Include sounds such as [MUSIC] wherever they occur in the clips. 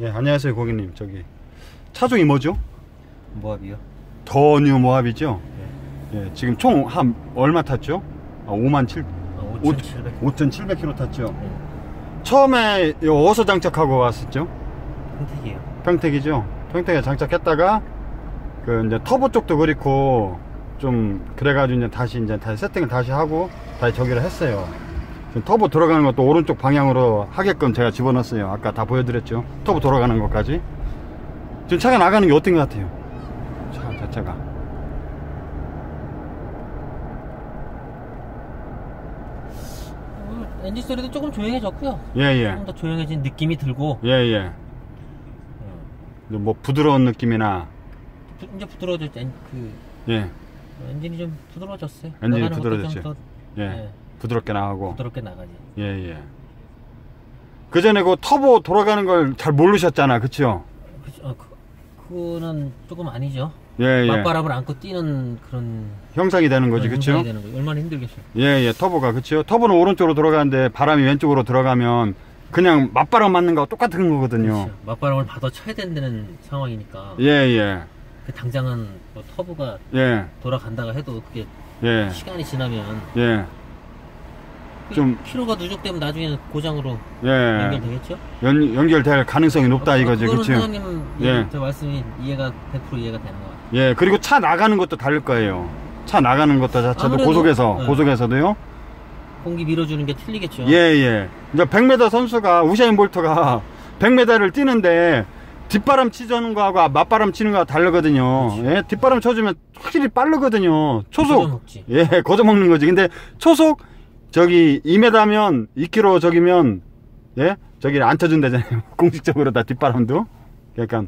예, 안녕하세요, 고객님. 저기 차종이 뭐죠? 모압이요? 더뉴 모합이죠? 예, 지금 총 한 얼마 탔죠? 아, 5만 7 아, 5,700. 5,700km 탔죠. 네. 처음에 요 어디서 장착하고 왔었죠? 선택이에요. 평택이죠. 평택에 장착했다가 그 이제 터보 쪽도 그렇고 좀 그래가지고 이제 다시 이제 다시 세팅을 다시 하고 다시 저기를 했어요. 터보 들어가는 것도 오른쪽 방향으로 하게끔 제가 집어넣었어요. 아까 다 보여드렸죠. 터보 돌아가는 것까지. 지금 차가 나가는 게 어떤 것 같아요? 차 자체가. 음, 엔진 소리도 조금 조용해졌고요. 예예. 조금 더 조용해진 느낌이 들고 예예. 음, 뭐 부드러운 느낌이나 부- 이제 부드러워졌죠. 엔, 그 예. 엔진이 좀 부드러워졌어요. 엔진이 부드러워졌죠. 좀 더, 예. 네, 부드럽게 나가고. 부드럽게 나가지. 예 예. 그 전에 그 터보 돌아가는 걸 잘 모르셨잖아, 그쵸? 그, 어, 그, 그거는 조금 아니죠. 예 예. 맞바람을 안고 뛰는 그런 형상이 되는 거지, 그쵸? 현상이 되는 거예요. 얼마나 힘들겠어요. 예 예. 터보가 그쵸? 터보는 오른쪽으로 돌아가는데 바람이 왼쪽으로 들어가면 그냥 맞바람 맞는 거하고 똑같은 거거든요. 그렇죠. 맞바람을 받아 쳐야 된다는 상황이니까 예 예. 그 당장은 뭐 터보가 예. 돌아간다가 해도 그게 예. 시간이 지나면 예. 그 좀- 키로가 누적되면 나중에는 고장으로 예. 연결되겠죠? 연, 연결될 가능성이 높다 어, 이거지, 그거는 그치? 사장님 예. 저 말씀이 이해가 100% 이해가 되는 것 같아요. 예. 그리고 차 나가는 것도 다를 거예요. 차 나가는 것도 자체도 고속에서, 네. 고속에서도요. 공기 밀어주는 게 틀리겠죠. 예, 예. 이제 100m 선수가 우샤인 볼트가 [LAUGHS] 100m를 뛰는데 뒷바람 치는 거하고 맞바람 치는 거하고 다르거든요. 그렇죠. 예, 뒷바람 쳐주면 확실히 빠르거든요. 초속. 거저먹지. 예, 거저 먹는 거지. 근데 초속 저기 2m면 2km 저기면 예, 저기 안 쳐준다잖아요. [LAUGHS] 공식적으로 다 뒷바람도. 그러니까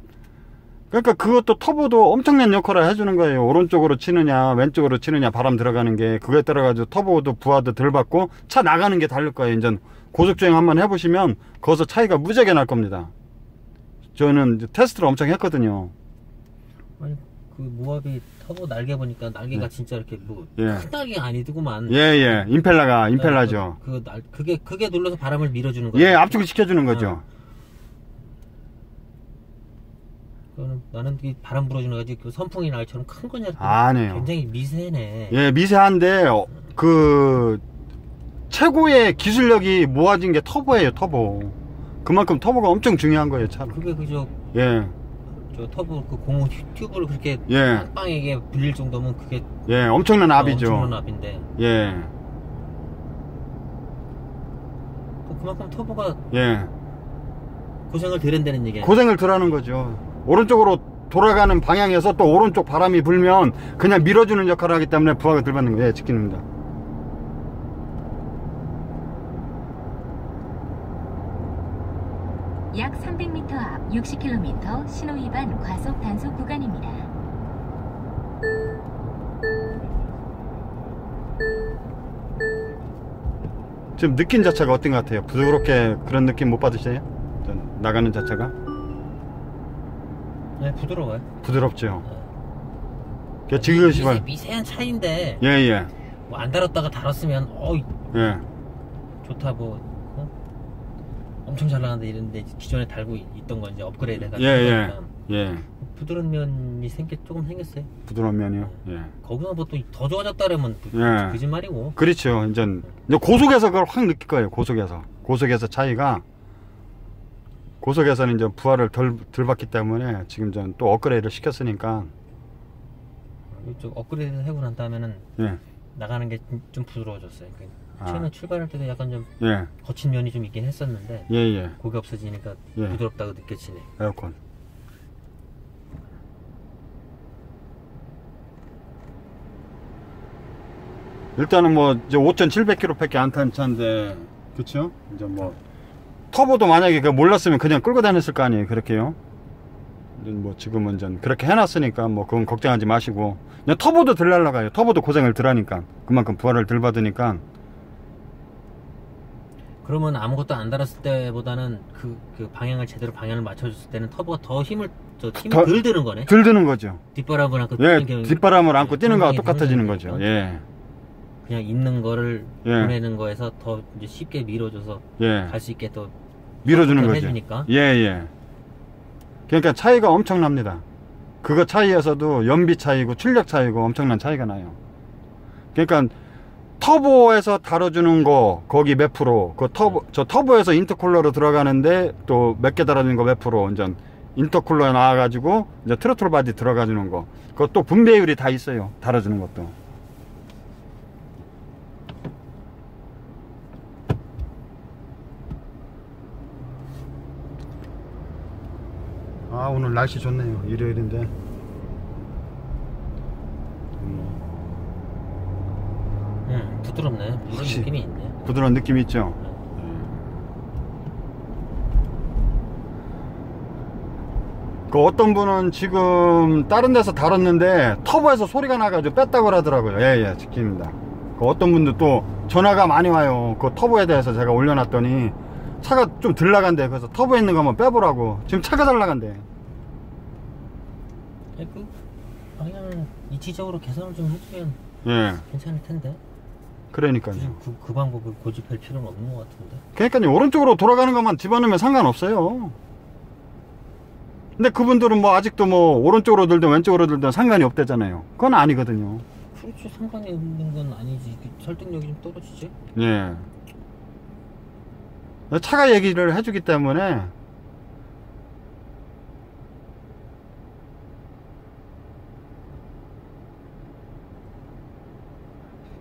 그러니까 그것도 터보도 엄청난 역할을 해주는 거예요. 오른쪽으로 치느냐, 왼쪽으로 치느냐, 바람 들어가는 게 그거에 따라 가지고 터보도 부하도 덜 받고 차 나가는 게 다를 거예요. 이제 고속 주행 한번 해보시면 거기서 차이가 무지하게 날 겁니다. 저는 테스트를 엄청 했거든요. 그 모압이 터보 날개 보니까 날개가 네. 진짜 이렇게 뭐 예. 큰 날개가 아니더구만. 예, 예, 임펠라가 임펠라죠. 그, 그 날, 그게 그게 눌러서 바람을 밀어주는 거예요. 예, 압축을 시켜주는 거죠. 어. 그거는 나는 이 바람 불어주는 거지 그 선풍이 날처럼 큰 거냐? 아니에요. 굉장히 미세네. 예, 미세한데 어, 그 최고의 기술력이 모아진 게 터보예요, 터보. 그만큼 터보가 엄청 중요한 거예요, 차는. 그게 그저 예, 저 터보 그 고무 튜브를 그렇게 예. 빵빵하게 불릴 정도면 그게 예, 엄청난 압이죠. 엄청난 압인데 예, 그- 그만큼 터보가 예. 고생을 덜 한다는 얘기예요. 고생을 덜 하는 거죠. 오른쪽으로 돌아가는 방향에서 또 오른쪽 바람이 불면 그냥 밀어주는 역할을 하기 때문에 부하가 덜 받는 거예요, 지킵니다. 약 300m 앞 60km 신호위반 과속 단속 구간입니다. 지금 느낌 자체가 어떤 것 같아요? 부드럽게 그런 느낌 못 받으세요? 전 나가는 자체가? 네, 부드러워요. 부드럽죠. 네. 그 지그시발. 미세, 미세한 차인데 예, 예, 뭐안 달았다가 달았으면 어 예. 좋다 뭐 어? 엄청 잘 나가는데 이랬는데 기존에 달고 있- 있던 건 이제 업그레이드 해가지고 예, 예, 그러니까 예. 부드러운 면이 생겨 조금 생겼어요. 부드러운 면이요. 예. 거기서 뭐또더 좋아졌다 그러면 그- 예. 거짓말이고. 그렇죠. 이제, 이제 고속에서 그걸 확 느낄 거예요. 고속에서. 고속에서 차이가 고속에서는 이제 부하를 덜, 덜 받기 때문에 지금 전 또 업그레이드를 시켰으니까 이쪽 업그레이드 하고 난 다음에는 예, 나가는 게 좀 부드러워졌어요. 그 아. 처음에 출발할 때도 약간 좀 예, 거친 면이 좀 있긴 했었는데 예, 예. 그게 없어지니까 예. 부드럽다고 느껴지네. 에어컨. 일단은 뭐 이제 5,700km밖에 안 탄 차인데, 그쵸? 이제 뭐 터보도 만약에 그 몰랐으면 그냥 끌고 다녔을 거 아니에요, 그렇게요? 뭐 지금은 이제 그렇게 해놨으니까 뭐 그건 걱정하지 마시고 그냥 터보도 덜 날라가요. 터보도 고생을 덜 하니까 그만큼 부하를 덜 받으니까 그러면 아무것도 안 달았을 때보다는 그, 그 방향을 제대로 방향을 맞춰줬을 때는 터보가 더 힘을 저 힘이 더- 덜 드는 거네. 덜 드는 거죠. 뒷바람을 안고 예, 뒷바람을 안고 뛰는 거와 똑같아지는 거죠. 그러니까 예, 그냥 있는 거를 예. 보내는 거에서 더 이제 쉽게 밀어줘서 예. 갈 수 있게 또 밀어주는 좀 거죠. 해주니까. 예, 예. 그러니까 차이가 엄청납니다. 그거 차이에서도 연비 차이고 출력 차이고 엄청난 차이가 나요. 그러니까 터보에서 다뤄주는 거 거기 몇 프로? 그 터보 저 터보에서 인터쿨러로 들어가는데 또 몇 개 달아주는 거 몇 프로? 완전 인터쿨러에 나와가지고 이제 트로틀 바디 들어가주는 거. 그것도 분배율이 다 있어요. 달아주는 것도. 아 오늘 날씨 좋네요. 일요일인데 음, 응, 부드럽네. 확실히. 느낌이 있네. 부드러운 느낌이 있죠 그 어떤 분은 지금 다른 데서 다뤘는데 터보에서 소리가 나가지고 뺐다고 하더라고요 예예 지킵니다 그 어떤 분도 또 전화가 많이 와요 그 터보에 대해서 제가 올려놨더니 차가 좀 덜 나간대 그래서 터보에 있는 거 한번 빼보라고 지금 차가 잘 나간대 그, 그냥 이치적으로 개선을 좀 해주면 예 괜찮을 텐데. 그러니까요 그, 그 방법을 고집할 필요는 없는 것 같은데. 그러니까 오른쪽으로 돌아가는 것만 집어넣으면 상관없어요. 근데 그분들은 뭐 아직도 뭐 오른쪽으로 들든 왼쪽으로 들든 상관이 없대잖아요. 그건 아니거든요. 그렇지, 상관이 없는 건 아니지. 그 설득력이 좀 떨어지지? 예. 차가 얘기를 해주기 때문에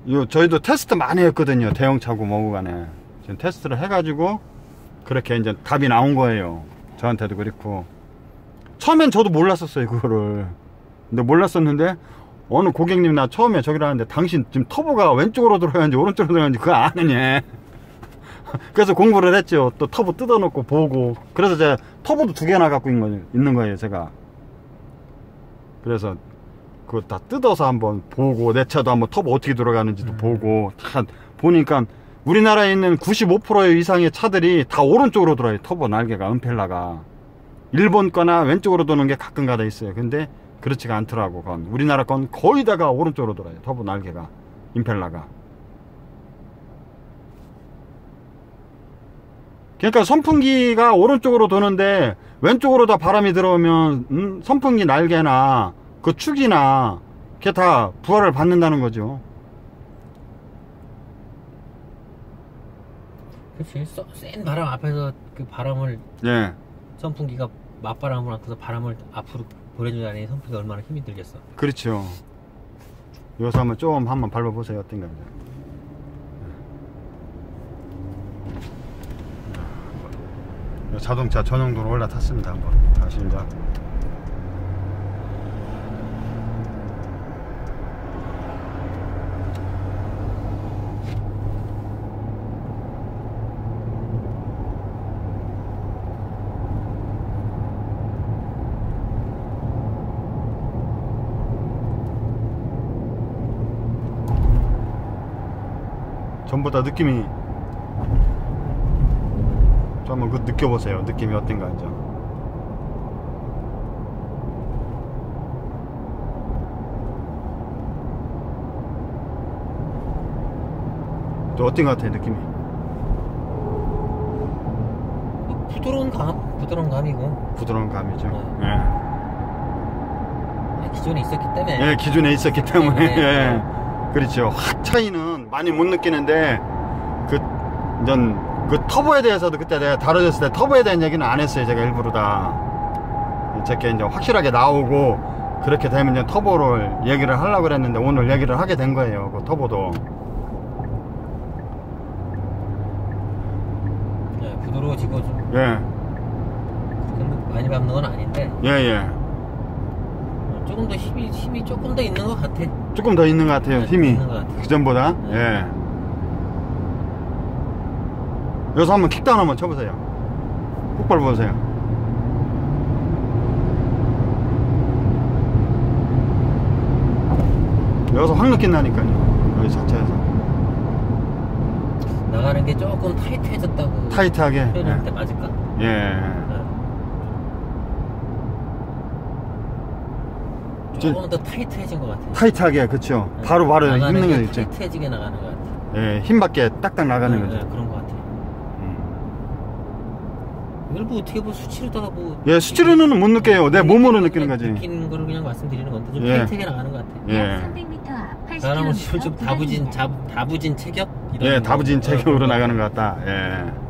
요 저희도 테스트 많이 했거든요. 대형차고 뭐고 간에. 지금 테스트를 해가지고 그렇게 이제 답이 나온 거예요. 저한테도 그렇고. 처음엔 저도 몰랐었어요, 그거를. 근데 몰랐었는데 어느 고객님 나 처음에 저기라 하는데 당신 지금 터보가 왼쪽으로 들어가는지 오른쪽으로 들어가는지 그거 아느냐. [LAUGHS] 그래서 공부를 했죠. 또 터보 뜯어놓고 보고. 그래서 제가 터보도 두 개나 갖고 있는 거예요, 제가. 그래서 그거 다 뜯어서 한번 보고 내 차도 한번 터보 어떻게 들어가는지도 음. 보고 다 보니까 우리나라에 있는 95% 이상의 차들이 다 오른쪽으로 돌아요. 터보 날개가 은펠라가 일본 거나 왼쪽으로 도는 게 가끔가다 있어요. 근데 그렇지가 않더라고. 그건 우리나라 건 거의 다가 오른쪽으로 돌아요. 터보 날개가 임펠라가. 그러니까 선풍기가 오른쪽으로 도는데 왼쪽으로 다 바람이 들어오면 음, 선풍기 날개나 그 축이나 그게 다 부하를 받는다는 거죠. 그렇지. 써- 센 바람 앞에서 그 바람을 예. 선풍기가 맞바람을 앞에서 바람을 앞으로 보내주다니 선풍기가 얼마나 힘이 들겠어. 그렇죠. 여기서 한번 좀 한번 밟아보세요. 어떤가. 네. 자동차 전용도로 올라탔습니다. 한번 다시 이제. 전부 다 느낌이 좀 한번 그 느껴보세요. 느낌이 어떤가 이제. 또 어떤 것 같아요 느낌이? 뭐 부드러운 감, 부드러운 감이고 부드러운 감이죠. 네. 예. 기존에 있었기 때문에 예, 기존에 있었기 때문에 네, 네. [LAUGHS] 예. 그렇죠. 확 차이는 많이 못 느끼는데 그전그 터보에 대해서도 그때 내가 다뤄졌을 때 터보에 대한 얘기는 안 했어요. 제가 일부러 다 제게 이제 확실하게 나오고 그렇게 되면 이제 터보를 얘기를 하려고 그랬는데 오늘 얘기를 하게 된 거예요. 그 터보도 예, 부드러워지고 좀 예, 많이 밟는 건 아닌데 예, 예. 어, 조금 더 힘이 힘이 조금 더 있는 것 같아. 조금 더 있는 것 같아요. 힘이 있는 것 같아. 그 전보다. 예. 여기서 한번 킥다운 한번 쳐보세요. 꼭 밟아보세요. 여기서 확 느낀다니까요. 여기 자체에서. 나가는 게 조금 타이트해졌다고 타이트하게. 표현할 때 맞을까? 예. 예. 네. 저- 조금 더 타이트해진 것 같아. 타이트하게, 그쵸. 네. 바로 바로 힘는 게게 있죠. 타이트해지게 나가는 것 같아. 예, 힘밖에 딱딱 나가는 네, 거죠. 네, 그런 것 같아. 음. 이걸 뭐 어떻게 뭐 수치로다가 뭐 예, 수치로는 못 느껴요. 내 몸으로 느끼는 거지. 느끼는 거를 그냥 말씀드리는 건데 좀 예. 팽팽하게 나가는 것 같아요. 예. 약 300m 앞 80km 사람은 좀 다부진 자, 다부진 체격 이런 예, 거. 다부진 어, 체격으로. 나가는 것 같다. 예.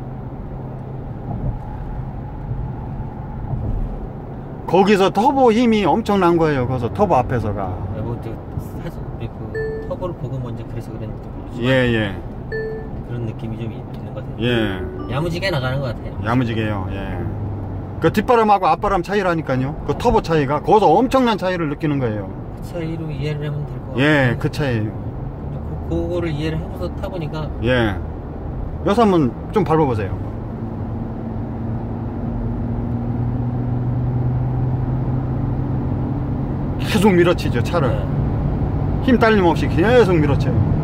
거기서 터보 힘이 엄청난 거예요. 거기서 터보 앞에서가. 예, 뭐, 저, 사실 그 터보를 보고 먼저 그래서 그런지 모르지만 예, 예. 그런 느낌이 좀 있- 있는 것 같아요. 예. 야무지게 나가는 것 같아요. 야무지게요. 예. 그 뒷바람하고 앞바람 차이라니까요. 그 터보 차이가 거기서 엄청난 차이를 느끼는 거예요. 그 차이로 이해를 하면 될 것 같아요. 예, 그 차이. 그, 그거를 이해를 해서 타보니까 예. 여기서 한번 좀 밟아보세요. 계속 밀어치죠, 차를. 예, 힘 딸림 없이 계속 밀어쳐요.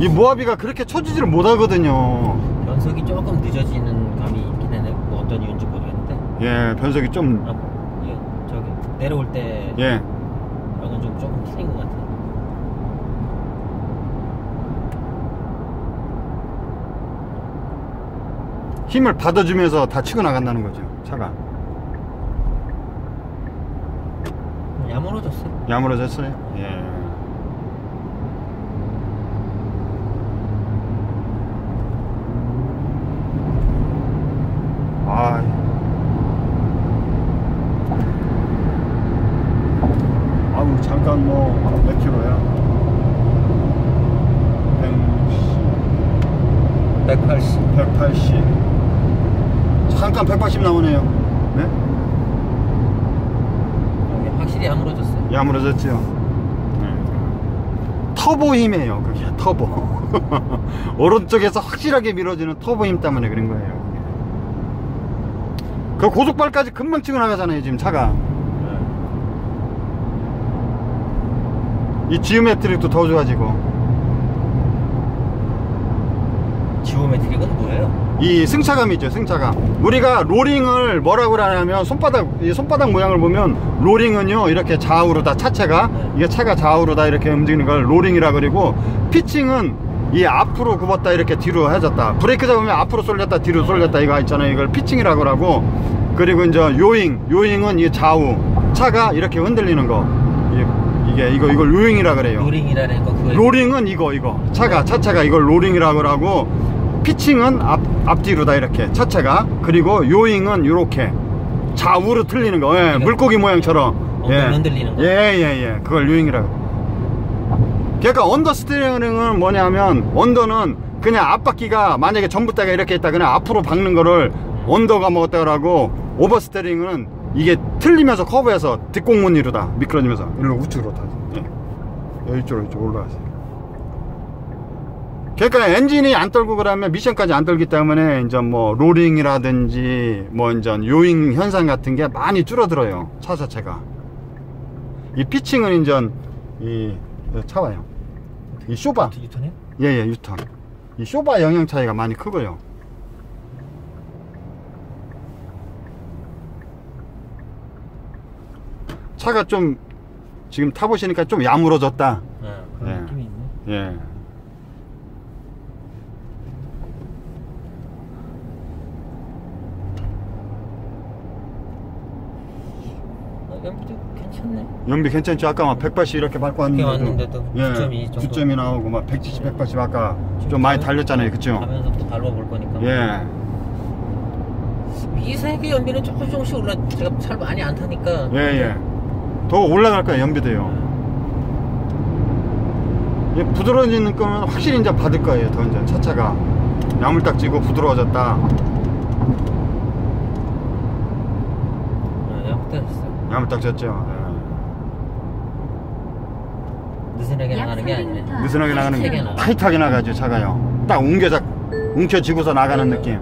이 모하비가 그렇게 쳐지지를 못하거든요. 변속이 조금 늦어지는 감이 있긴 해요. 뭐 어떤 이유인지 모르겠는데 예, 변속이 좀, 아, 예, 저기 내려올 때 예. 여건 좀 조금 틀린 것 같아요. 힘을 받아주면서 다 치고 나간다는 거죠, 차가. 야무러졌어요. 야무러졌어요? 예. 아. 아우, 잠깐 뭐, 몇 킬로야? 180. 180. 잠깐 180 나오네요. 네? 이게 확실히 야무러졌어요. 야무러졌죠. 터보 힘이에요. 그게 터보. [LAUGHS] 오른쪽에서 확실하게 밀어주는 터보 힘 때문에 그런 거예요. 그 고속발까지 금방 치고 나가잖아요. 지금 차가. 이 지오메트릭도 더 좋아지고. 지오메트릭은 뭐예요? 이 승차감이죠, 승차감. 우리가 로링을 뭐라고 하냐면 손바닥 이 손바닥 모양을 보면 로링은요 이렇게 좌우로 다 차체가 이게 차가 좌우로 다 이렇게 움직이는 걸 로링이라 그리고 피칭은 이 앞으로 굽었다 이렇게 뒤로 해졌다. 브레이크 잡으면 앞으로 쏠렸다 뒤로 쏠렸다 이거 있잖아요. 이걸 피칭이라고 하고 그리고 이제 요잉 요잉은 이 좌우 차가 이렇게 흔들리는 거 이- 이게 이거 이걸 요잉이라 그래요. 로링이라는 거 그거 로링은 이거 이거 차가 차체가 이걸 로링이라고 하고 피칭은 앞 앞뒤로 다 이렇게. 차체가. 그리고 요잉은 이렇게. 좌우로 틀리는 거. 예, 이거- 물고기 모양처럼. 엉덩이 흔들리는 거? 예예 예. 그걸 요잉이라고. 그러니까 언더 스티어링은 뭐냐면 언더는 그냥 앞바퀴가 만약에 전부 다가 이렇게 있다 그냥 앞으로 박는 거를 언더가 먹었다고 오버 스티어링은 이게 틀리면서 커브해서 뒷공무니로 다. 미끄러지면서. 일로 우측으로 다 예. 여기 쪽으로 이쪽 올라가세요 그러니까 엔진이 안 떨고 그러면 미션까지 안 떨기 때문에 이제 뭐 로링이라든지 뭐 이제 요잉 현상 같은 게 많이 줄어들어요 차 자체가. 이 피칭은 이제 이 차와요. 이 쇼바. 유턴이요? 예예 유턴. 이 쇼바 영향 차이가 많이 크고요. 차가 좀 지금 타보시니까 좀 야무러졌다. 예, 그런 예. 느낌이 있네. 예 어, 연비도 괜찮네. 연비 괜찮죠? 아까 막 180 이렇게 밟고 그렇게 왔는데도 왔는데도 9.2 정도. 9점이 나오고 막 170, 180 아까 좀 많이 달렸잖아요 그쵸? 가면서 또 밟아볼 거니까. 예 미세하게 연비는 조금씩 조금씩 올라. 제가 잘 많이 안 타니까. 예예 더 올라갈 거예요 연비도요 예, 부드러워지는 거면 확실히 이제 받을 거예요 더 이제 차차가 야물딱지고 부드러워졌다 예, 양호됐어요. 야물 딱 졌죠 느슨하게 약 나가는 게 아니네. 300m. 예. 느슨하게 나가는 게 나가. 타이트하게 나가죠 차가요 딱 웅겨작 웅켜지고서 나가는 느낌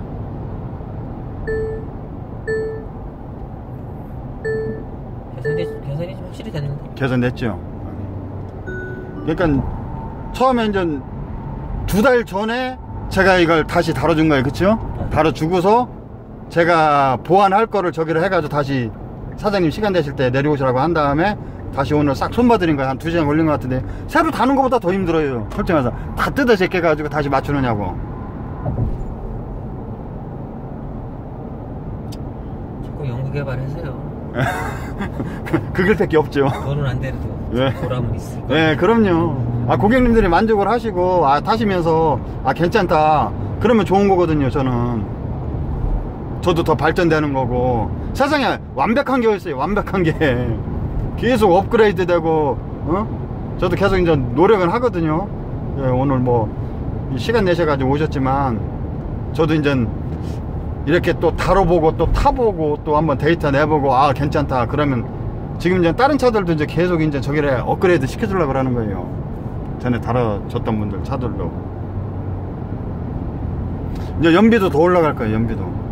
개선이 개선이 좀 확실히 됐는데. 개선됐죠. 그러니까 처음에 이제 두 달 전에 제가 이걸 다시 다뤄준 거예요, 그쵸? 다뤄주고서 제가 보완할 거를 저기를 해가지고 다시 사장님 시간 되실 때 내려오시라고 한 다음에 다시 오늘 싹 손봐드린 거야 한 2시간 걸린 것 같은데. 새로 다는 것보다 더 힘들어요. 솔직히 말해서. 다 뜯어 제껴가지고 다시 맞추느냐고. 자꾸 연구개발하세요. 그걸 밖에 없죠. 돈은 안 되도 예. 보람은 있을 거예요. 예, 그럼요. 아 고객님들이 만족을 하시고 아 타시면서 아 괜찮다. 그러면 좋은 거거든요 저는. 저도 더 발전되는 거고. 세상에 완벽한 게 있어요, 완벽한 게. 계속 업그레이드 되고, 어? 저도 계속 이제 노력은 하거든요. 예, 오늘 뭐, 이 시간 내셔가지고 오셨지만, 저도 이제 이렇게 또 다뤄보고, 또 타보고, 또 한번 데이터 내보고, 아, 괜찮다. 그러면 지금 이제 다른 차들도 이제 계속 이제 저기를 업그레이드 시켜주려고 그러는 거예요. 전에 다뤄줬던 분들 차들도. 이제 연비도 더 올라갈 거예요, 연비도.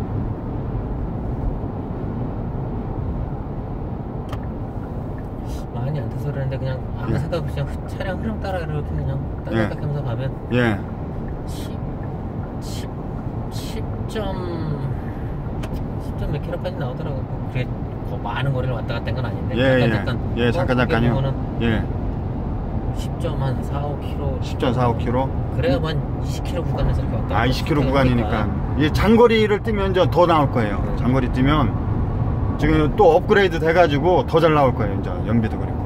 많이 안 타서 그러는데 그냥 아무 예. 생각 없이 그냥 차량 흐름 따라 이렇게 그냥 예. 따닥 하면서 가면 예. 10, 10, 10점 10점 몇 킬로까지 나오더라고. 그게 거- 많은 거리를 왔다 갔다 한 건 아닌데 예, 잠깐 예. 잠깐 예, 잠깐, 뻥하게 잠깐요. 예. 10점 한 4, 5km 10.45km. 그래야 만 20km 구간에서 이렇게 왔다 아, 갔다 20km 하니까. 구간이니까. 이 장거리를 뛰면 더 나올 거예요. 장거리 뛰면 지금 또 업그레이드 돼가지고 더 잘 나올 거예요. 이제 연비도 그렇고.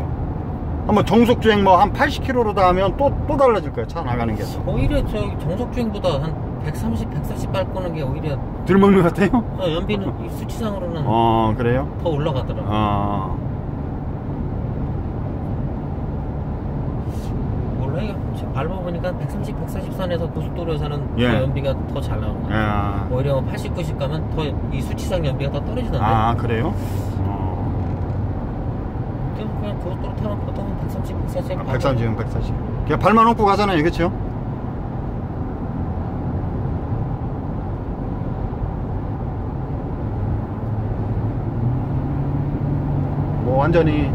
한번 정속 주행 뭐 한 80km로 다 하면 또, 또 달라질 거예요. 차 나가는 게. 오히려 저 정속 주행보다 한 130, 140 밟고는 게 오히려 들 먹는 것 같아요? 어, 연비는 이 수치상으로는 어, 그래요? 더 올라가더라고. 어. 몰라 이거 지금 밟아보니까 130, 140 선에서 고속도로에서는 예. 더 연비가 더 잘 나오는 거야. 야. 오히려 80, 90 가면 더 이 수치상 연비가 더 떨어지던데. 아, 그래요? 어. 고속도로 타면 보통 130, 140. 아, 130, 140. 그냥 발만 얹고 가잖아요. 그쵸? 뭐 완전히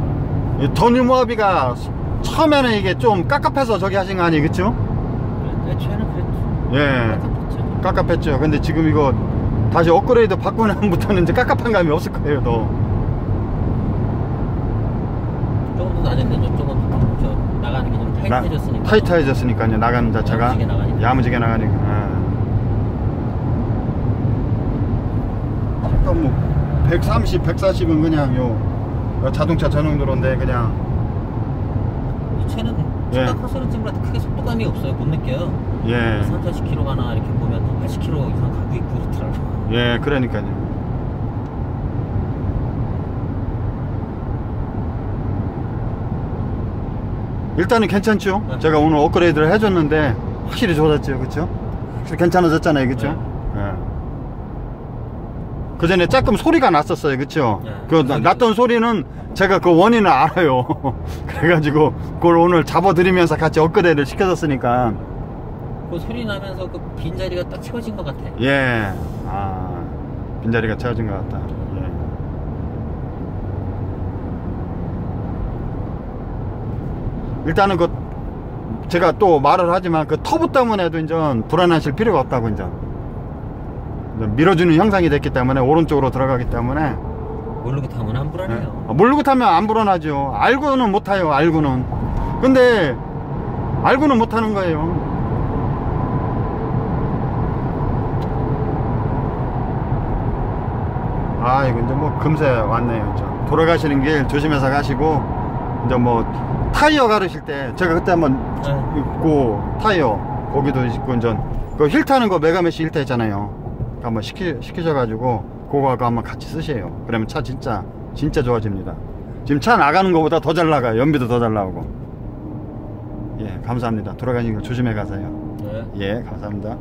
이 전유모합이가 처음에는 이게 좀 깝깝해서 저기 하신 거 아니에요 그쵸? 애초에는 그랬죠. 예 깝깝했죠. 근데 지금 이거 다시 업그레이드 받고 나면부터는 [LAUGHS] 이제 깝깝한 감이 없을 거예요 더 낮은데 좀 조금 저 나가는 게좀 나- 타이트해졌으니까. 타이트해졌으니까요 나가는 자체가 야무지게 나가니까. 야무지게 나가니까 예. 아까 뭐 130, 140은 그냥 요 자동차 전용 도로인데 그냥 이 차는 예. 차가 커서는 지금 크게 속도감이 없어요. 못 느껴요. 예, 3, 40km 가나 이렇게 보면 80km 이상 가고 있고 그렇더라고. 예, 그러니까요. 일단은 괜찮죠? 네. 제가 오늘 업그레이드를 해줬는데 확실히 좋아졌죠, 그쵸? 확실히 괜찮아졌잖아요, 그쵸? 네. 예. 그 전에 조금 소리가 났었어요, 그쵸? 네. 그 나- 났던 소리는 제가 그 원인을 알아요. [LAUGHS] 그래가지고 그걸 오늘 잡아드리면서 같이 업그레이드를 시켜줬으니까 그 소리 나면서 그 빈자리가 딱 채워진 것 같아. 예. 아, 빈자리가 채워진 것 같다. 예. 일단은 그, 제가 또 말을 하지만 그 터보 때문에도 이제 불안하실 필요가 없다고 이제. 밀어주는 형상이 됐기 때문에 오른쪽으로 들어가기 때문에 모르고 타면 안 예. 불안해요. 아, 모르고 타면 안 불안하죠. 알고는 못 타요, 알고는. 근데, 알고는 못 타는 거예요. 아, 이거 이제 뭐 금세 왔네요. 돌아가시는 길 조심해서 가시고, 이제 뭐, 타이어 가르실 때, 제가 그때 한번 네. 있고, 타이어, 거기도 있고, 이제, 그힐 타는 거 메가메시 힐타 있잖아요. 그거 한번 시키, 시키셔가지고, 그거 하고 한번 같이 쓰세요. 그러면 차 진짜, 진짜 좋아집니다. 지금 차 나가는 것보다 더 잘 나가요. 연비도 더 잘 나오고. 예, 감사합니다. 돌아가시는 길 조심해 가세요. 네. 예, 감사합니다.